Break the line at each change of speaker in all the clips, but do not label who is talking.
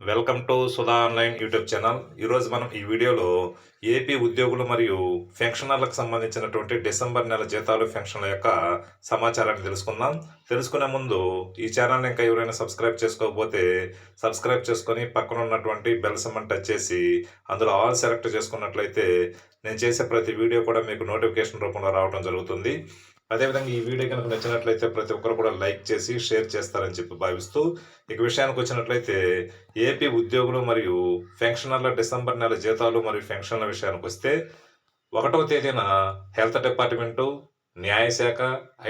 Welcome to Sudha online YouTube channel. ఈరోజు మనం ఈ వీడియోలో ఏపీ ఉద్యోగులు మరియు పెన్షనర్లకు సంబంధించినటువంటి డిసెంబర్ నెల జీతాలు పెన్షన్ల యొక్క సమాచారాన్ని తెలుసుకుందాం. తెలుసుకునే ముందు ఈ ఛానల్ని ఇంకా ఎవరైనా సబ్స్క్రైబ్ చేసుకోకపోతే సబ్స్క్రైబ్ చేసుకొని పక్కన ఉన్నటువంటి బెల్ సమ్మని టచ్ చేసి అందులో ఆల్ సెలెక్ట్ చేసుకున్నట్లయితే నేను చేసే ప్రతి వీడియో కూడా మీకు నోటిఫికేషన్ రూపంలో రావడం జరుగుతుంది. అదేవిధంగా ఈ వీడియో కనుక నచ్చినట్లయితే ప్రతి ఒక్కరు కూడా లైక్ చేసి షేర్ చేస్తారని చెప్పి భావిస్తూ ఇక విషయానికి వచ్చినట్లయితే ఏపీ ఉద్యోగులు మరియు పెన్షనర్ల డిసెంబర్ నెల జీతాలు మరియు పెన్షన్ల విషయానికి వస్తే ఒకటవ తేదీన హెల్త్ డిపార్ట్మెంటు న్యాయశాఖ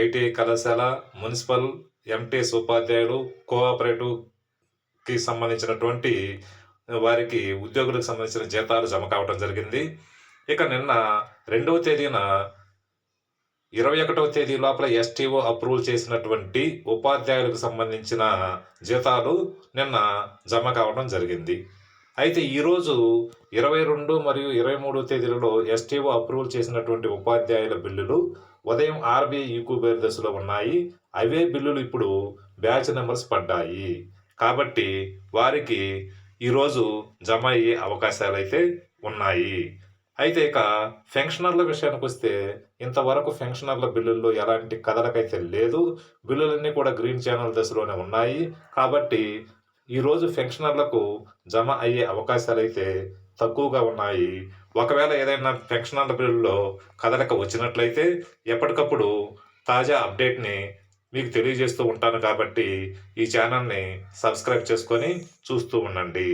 ఐటీ కళాశాల మున్సిపల్ ఎంటీఎస్ ఉపాధ్యాయులు కోఆపరేటివ్కి సంబంధించినటువంటి వారికి ఉద్యోగులకు సంబంధించిన జీతాలు జమ కావడం జరిగింది. ఇక నిన్న రెండవ తేదీన ఇరవై ఒకటవ తేదీ లోపల ఎస్టీఓ అప్రూవల్ చేసినటువంటి ఉపాధ్యాయులకు సంబంధించిన జీతాలు నిన్న జమ కావడం జరిగింది. అయితే ఈరోజు ఇరవై రెండు మరియు ఇరవై మూడో తేదీలలో ఎస్టీఓ అప్రూవల్ చేసినటువంటి ఉపాధ్యాయుల బిల్లులు ఉదయం ఆర్బీఐ ఈకూబేర్ దశలో ఉన్నాయి. అవే బిల్లులు ఇప్పుడు బ్యాచ్ నెంబర్స్ పడ్డాయి. కాబట్టి వారికి ఈరోజు జమ అయ్యే అవకాశాలు అయితే ఉన్నాయి. అయితే ఇక ఫెన్షనర్ల విషయానికి వస్తే ఇంతవరకు ఫెన్షనర్ల బిల్లుల్లో ఎలాంటి కదలకైతే లేదు. బిల్లులన్నీ కూడా గ్రీన్ ఛానల్ దశలోనే ఉన్నాయి. కాబట్టి ఈరోజు ఫెన్షనర్లకు జమ అయ్యే అవకాశాలు అయితే తక్కువగా ఉన్నాయి. ఒకవేళ ఏదైనా ఫెన్షనర్ల బిల్లులో కదలక వచ్చినట్లయితే ఎప్పటికప్పుడు తాజా అప్డేట్ని మీకు తెలియజేస్తూ ఉంటాను. కాబట్టి ఈ ఛానల్ని సబ్స్క్రైబ్ చేసుకొని చూస్తూ ఉండండి.